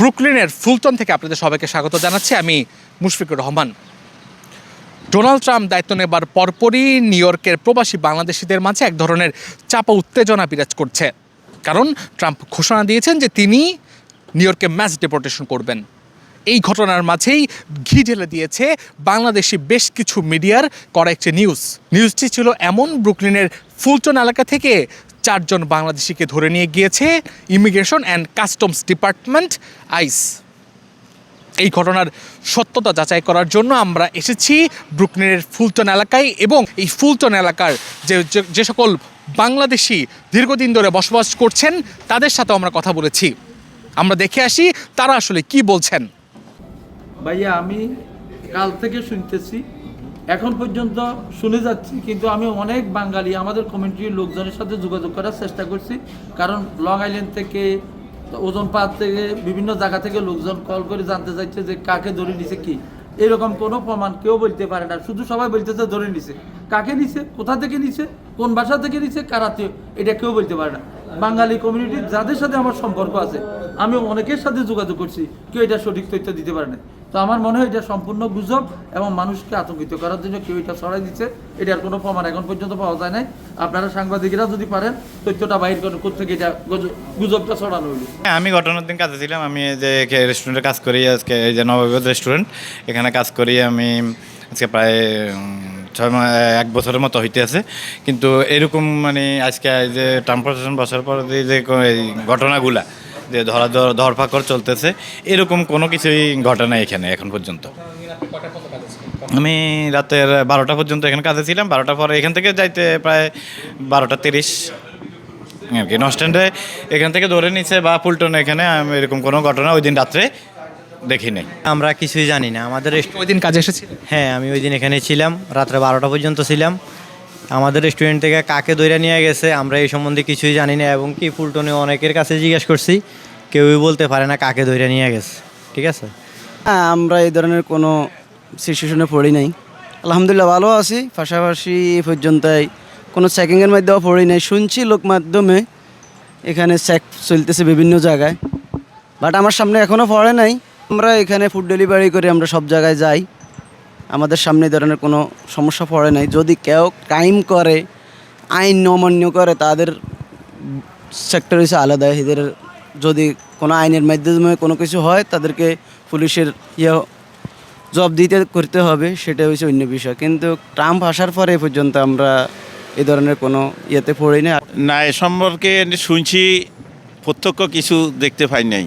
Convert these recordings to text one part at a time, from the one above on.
ব্রুকলিনের Fulton থেকে আপনাদের সবাইকে স্বাগত জানাচ্ছি। আমি মুশফিকুর রহমান। ডোনাল্ড ট্রাম্প দায়িত্ব নেবার পরপরই নিউ ইয়র্কের প্রবাসী বাংলাদেশিদের মাঝে এক ধরনের চাপা উত্তেজনা বিরাজ করছে। কারণ ট্রাম্প ঘোষণা দিয়েছেন যে তিনি নিউ ইয়র্কে ম্যাচ ডিপোর্টেশন করবেন। এই ঘটনার মাঝেই ঘি ঢেলে দিয়েছে বাংলাদেশি বেশ কিছু মিডিয়ার করা একটি নিউজ। নিউজটি ছিল এমন ব্রুকলিনের ফুলটন এলাকা থেকে চারজন বাংলাদেশিকে ধরে নিয়ে গিয়েছে immigration and customs department ICE এই ঘটনার সত্যতা যাচাই করার জন্য আমরা এসেছি ব্রুকলিনের ফুলটন এলাকায় এবং এই ফুলটন এলাকার যে- যে সকল বাংলাদেশি দীর্ঘদিন ধরে বসবাস করছেন, তাদের সাথে আমরা কথা বলেছি। আমরা দেখে আসি তারা আসলে কি বলছেন। ভাইয়া, আমি কাল থেকে শুনতেছি এখন পর্যন্ত শুনে যাচ্ছি, কিন্তু আমি অনেক বাঙালি, আমাদের কমিউনিটির লোকজনের সাথে যোগাযোগ করার চেষ্টা করছি। কারণ লং আইল্যান্ড থেকে ওজন পাহাড় থেকে, বিভিন্ন জায়গা থেকে লোকজন কল করে জানতে চাইছে যে কাকে ধরে নিছে কি। এরকম কোনো প্রমাণ কেউ বলতে পারে না, শুধু সবাই বলতেছে ধরে নিছে। কাকে নিছে, কোথা থেকে নিছে, কোন ভাষা থেকে নিছে কারাতে এটা কেউ বলতে পারে না। বাঙালি কমিউনিটির যাদের সাথে আমার সম্পর্ক আছে আমি অনেকের সাথে যোগাযোগ করছি, কেউ এটা সঠিক তথ্য দিতে পারে না। তো আমার মনে হয় এটা সম্পূর্ণ গুজব এবং মানুষকে আতঙ্কিত করার জন্য কেউ এটা ছড়াই দিচ্ছে। এটার কোনো প্রমাণ এখন পর্যন্ত পাওয়া যায় নাই। আপনারা সাংবাদিকেরা যদি পারেন, তথ্যটা বাইর করেন কোথেকে এটা গুজ- গুজবটা ছড়ানো হইল হ্যাঁ আমি ঘটনার দিন কাজে ছিলাম আমি যে রেস্টুরেন্টে কাজ করি, আজকে এই যে নববিধ রেস্টুরেন্ট এখানে কাজ করি আমি আজকে প্রায় ছয় মাস এক বছরের মতো হইতে আছে। কিন্তু এরকম মানে আজকে যে ট্রান্সপোর্টেশন বছর পর যে ঘটনাগুলা যে ধরা ধর- ধরপাকড় চলতেছে এরকম কোনো কিছুই ঘটে নাই এখানে এখন পর্যন্ত। আমি রাতের বারোটা পর্যন্ত এখানে কাজে ছিলাম বারোটার পরে এখান থেকে যাইতে প্রায় বারোটা তিরিশ। আর কি নস্ট্যান্ডে এখান থেকে ধরে নিচ্ছে বা পুলটন এখানে আমি এরকম কোনো ঘটনা ওই দিন রাত্রে দেখি নাই আমরা কিছুই জানি না। আমাদের ওই দিন কাজে এসেছি হ্যাঁ আমি ওই দিন এখানে ছিলাম রাত্রে বারোটা পর্যন্ত ছিলাম। আমাদের রেস্টুরেন্ট থেকে কাকে দইরা নিয়ে গেছে, আমরা এই সম্বন্ধে কিছুই জানি না এবং কি ফুলটনে অনেকের কাছে জিজ্ঞেস করছি, কেউই বলতে পারে না কাকে দইরা নিয়ে গেছে, ঠিক আছে? হ্যাঁ আমরা এই ধরনের কোনো সিচুয়েশনে পড়ি নাই। আলহামদুলিল্লাহ ভালো আছি, পাশাপাশি এই পর্যন্তই কোনো চেকিংয়ের মাধ্যমেও পড়ি নাই। শুনছি লোক মাধ্যমে এখানে চেক চলতেছে বিভিন্ন জায়গায় বাট আমার সামনে এখনও পড়ে নাই। আমরা এখানে ফুড ডেলিভারি করে আমরা সব জায়গায় যাই। আমাদের সামনে ধরনের কোনো সমস্যা পড়ে নাই। যদি কেউ ক্রাইম করে আইন অমান্য করে তাদের সেক্টর হচ্ছে আলাদা। এদের যদি কোনো আইনের মাধ্যমে কোনো কিছু হয় তাদেরকে পুলিশের ইয়ে জব দিতে করতে হবে সেটা হচ্ছে অন্য বিষয়। কিন্তু ট্রাম্প আসার পরে এ পর্যন্ত আমরা এ ধরনের কোনো ইয়েতে পড়ি না না এ সম্পর্কে শুনছি প্রত্যক্ষ কিছু দেখতে পাই নাই।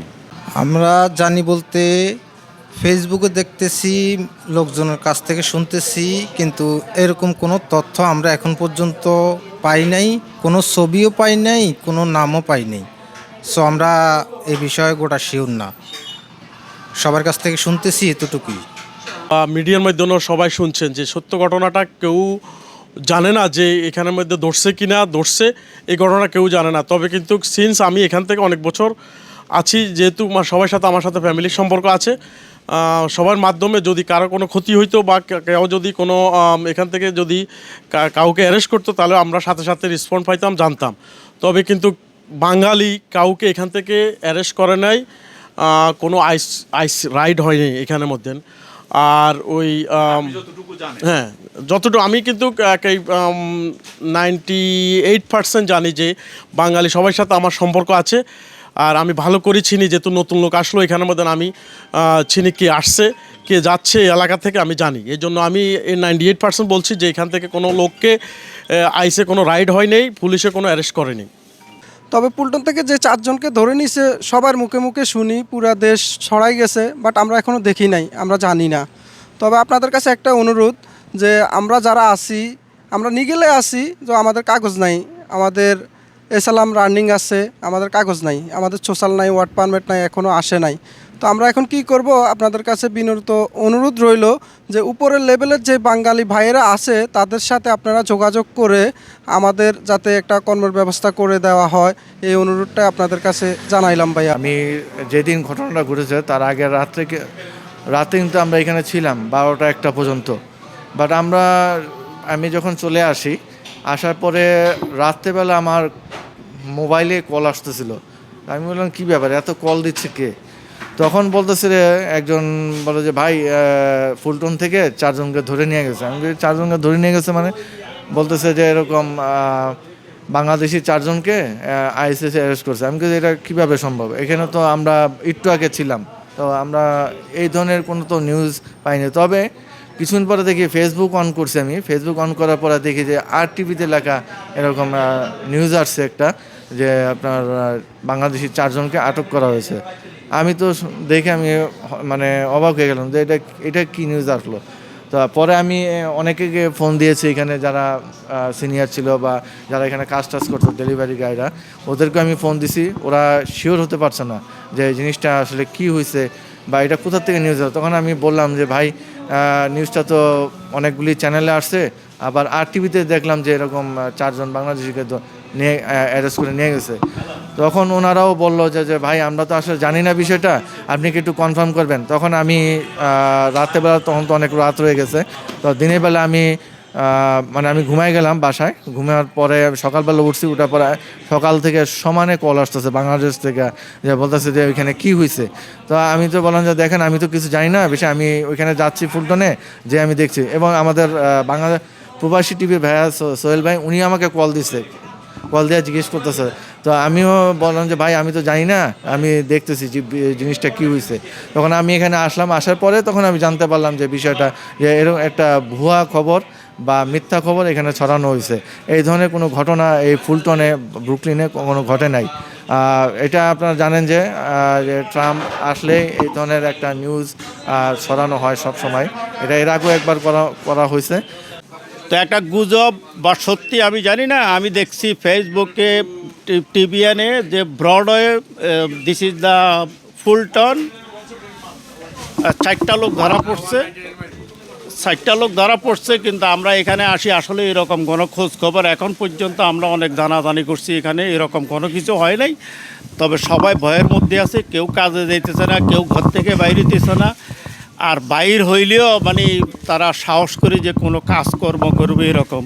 আমরা জানি বলতে ফেসবুকে দেখতেছি, লোকজনের কাছ থেকে শুনতেছি, কিন্তু এরকম কোনো তথ্য আমরা এখন পর্যন্ত পাই নাই, কোনো ছবিও পাই নাই, কোনো নামও পাই নাই। সো আমরা এই বিষয়ে গোটা শিওর না। সবার কাছ থেকে শুনতেছি এতটুকুই। মিডিয়ার মাধ্যমে সবাই শুনছেন যে সত্য ঘটনাটা কেউ জানে না যে এখানের মধ্যে ধরছে কি না, ধরছে, এই ঘটনা কেউ জানে না। তবে কিন্তু সিন্স আমি এখান থেকে অনেক বছর আছি, যেহেতু সবার সাথে, আমার সাথে ফ্যামিলির সম্পর্ক আছে সবার মাধ্যমে যদি কারও কোনো ক্ষতি হইতো বা কেউ যদি কোনো এখান থেকে যদি কাউকে অ্যারেস্ট করতো তাহলে আমরা সাথে সাথে রেসপন্ড পাইতাম জানতাম। তবে কিন্তু বাঙালি কাউকে এখান থেকে অ্যারেস্ট করে নাই কোনো আইস আইস রাইড হয়নি এখানের মধ্যে। আর ওই হ্যাঁ যতটুকু আমি কিন্তু নাইনটি এইট পার্সেন্ট জানি যে বাঙালি সবার সাথে আমার সম্পর্ক আছে। আর আমি ভালো করে চিনি যেহেতু নতুন লোক আসলো এখানের মধ্যে আমি চিনি কে আসছে, কে যাচ্ছে এলাকা থেকে আমি জানি। এই জন্য আমি নাইনটি এইট পার্সেন্ট বলছি যে এখান থেকে কোনো লোককে আইসে কোনো রাইড হয় নেই, পুলিশে কোনো অ্যারেস্ট করেনি তবে পুলটন থেকে যে চারজনকে ধরে নিছে, সবার মুখে মুখে শুনি, পুরা দেশ ছড়াই গেছে, বাট আমরা এখনও দেখি নাই, আমরা জানি না। তবে আপনাদের কাছে একটা অনুরোধ যে আমরা যারা আছি, আমরা নিগেলে আছি যে আমাদের কাগজ নাই, আমাদের এসালাম রানিং আছে, আমাদের কাগজ নাই, আমাদের সোশ্যাল নাই, ওয়ার্ড পারমিট নাই এখনও আসে নাই। তো আমরা এখন কি করব? আপনাদের কাছে বিনত অনুরোধ রইল যে উপরের লেভেলের যে বাঙালি ভাইয়েরা আছে, তাদের সাথে আপনারা যোগাযোগ করে আমাদের যাতে একটা কর্মের ব্যবস্থা করে দেওয়া হয়। এই অনুরোধটা আপনাদের কাছে জানাইলাম ভাইয়া। আমি যেদিন ঘটনাটা ঘটেছে, তার আগে রাত্রে রাতে কিন্তু আমরা এখানে ছিলাম, বারোটা একটা পর্যন্ত। বাট আমরা আমি যখন চলে আসি, আসার পরে রাত্রেবেলা আমার মোবাইলে কল আসতেছিল। আমি বললাম, কী ব্যাপার? এত কল দিচ্ছে কে? তখন বলতেছে রে একজন বলে যে, ভাই ফুলটন থেকে চারজনকে ধরে নিয়ে গেছে। আমি চারজনকে ধরে নিয়ে গেছে মানে? বলতেছে যে, এরকম বাংলাদেশি চারজনকে আইসিএস অ্যারেস্ট করছে। আমি কিন্তু এটা কীভাবে সম্ভব? এখানে তো আমরা একটু আগে ছিলাম। তো আমরা এই ধরনের কোনো তো নিউজ পাইনি। তবে কিছুদিন পরে দেখি ফেসবুক অন করছি আমি। ফেসবুক অন করার পরে দেখি যে আর টিভিতে লেখা এরকম নিউজ আসছে একটা যে আপনার বাংলাদেশি চারজনকে আটক করা হয়েছে। আমি তো দেখে আমি মানে অবাক হয়ে গেলাম যে এটা এটা কী নিউজ আসলো? তো পরে আমি অনেকে ফোন দিয়েছি এখানে যারা সিনিয়র ছিল বা যারা এখানে কাজ টাজ করতো ডেলিভারি গাইরা ওদেরকে আমি ফোন দিছি। ওরা শিওর হতে পারছে না যে জিনিসটা আসলে কি হয়েছে বা এটা কোথার থেকে নিউজ হলো তখন আমি বললাম যে, ভাই নিউজটা তো অনেকগুলি চ্যানেলে আসছে, আবার আর টিভিতে দেখলাম যে এরকম চারজন বাংলাদেশিকে নিয়ে অ্যারেস্ট করে নিয়ে গেছে। তখন ওনারাও বলল যে যে, ভাই, আমরা তো আসলে জানি না বিষয়টা, আপনি কি একটু কনফার্ম করবেন? তখন আমি রাত্রেবেলা তখন তো অনেক রাত রয়ে গেছে। তো দিনের বেলা আমি মানে আমি ঘুমাই গেলাম বাসায়। ঘুমানোর পরে সকালবেলা উঠছি, উঠার পরে সকাল থেকে সমানে কল আসতেছে বাংলাদেশ থেকে, যে বলতেছে যে ওইখানে কি হয়েছে তো আমি তো বললাম যে দেখেন, আমি তো কিছু জানি না, বেশি আমি ওইখানে যাচ্ছি ফুলটনে, যে আমি দেখছি। এবং আমাদের বাংলাদেশ প্রবাসী টিভির ভাইয়া সোহেল ভাই, উনি আমাকে কল দিচ্ছে কল দিয়ে জিজ্ঞেস করতেছে। তো আমিও বললাম যে, ভাই, আমি তো জানি না, আমি দেখতেছি যে জিনিসটা কি হয়েছে তখন আমি এখানে আসলাম, আসার পরে তখন আমি জানতে পারলাম যে বিষয়টা, যে এরকম একটা ভুয়া খবর বা মিথ্যা খবর এখানে ছড়ানো হয়েছে। এই ধরনের কোনো ঘটনা এই ফুলটনে, ব্রুকলিনে কোনো ঘটে নাই। এটা আপনারা জানেন যে ট্রাম্প আসলে এই ধরনের একটা নিউজ ছড়ানো হয় সব সময় এটা এর আগেও একবার করা করা হয়েছে। তো একটা গুজব বা সত্যি আমি জানি না, আমি দেখছি ফেসবুকে টিভিএনে যে Broadway this is the Fulton চারটা লোক ধরা পড়ছে। চারটা লোক ধরা পড়ছে, কিন্তু আমরা এখানে আসি, আসলে এরকম কোনো খোঁজ খবর এখন পর্যন্ত আমরা অনেক জানাজানি করছি এখানে, এরকম কোনো কিছু হয় নাই। তবে সবাই ভয়ের মধ্যে আছে, কেউ কাজে যেতেছে না, কেউ ঘর থেকে বাইরে দিতেছে না। আর বাইর হইলেও মানে তারা সাহস করে যে কোনো কাজকর্ম করবে এরকম।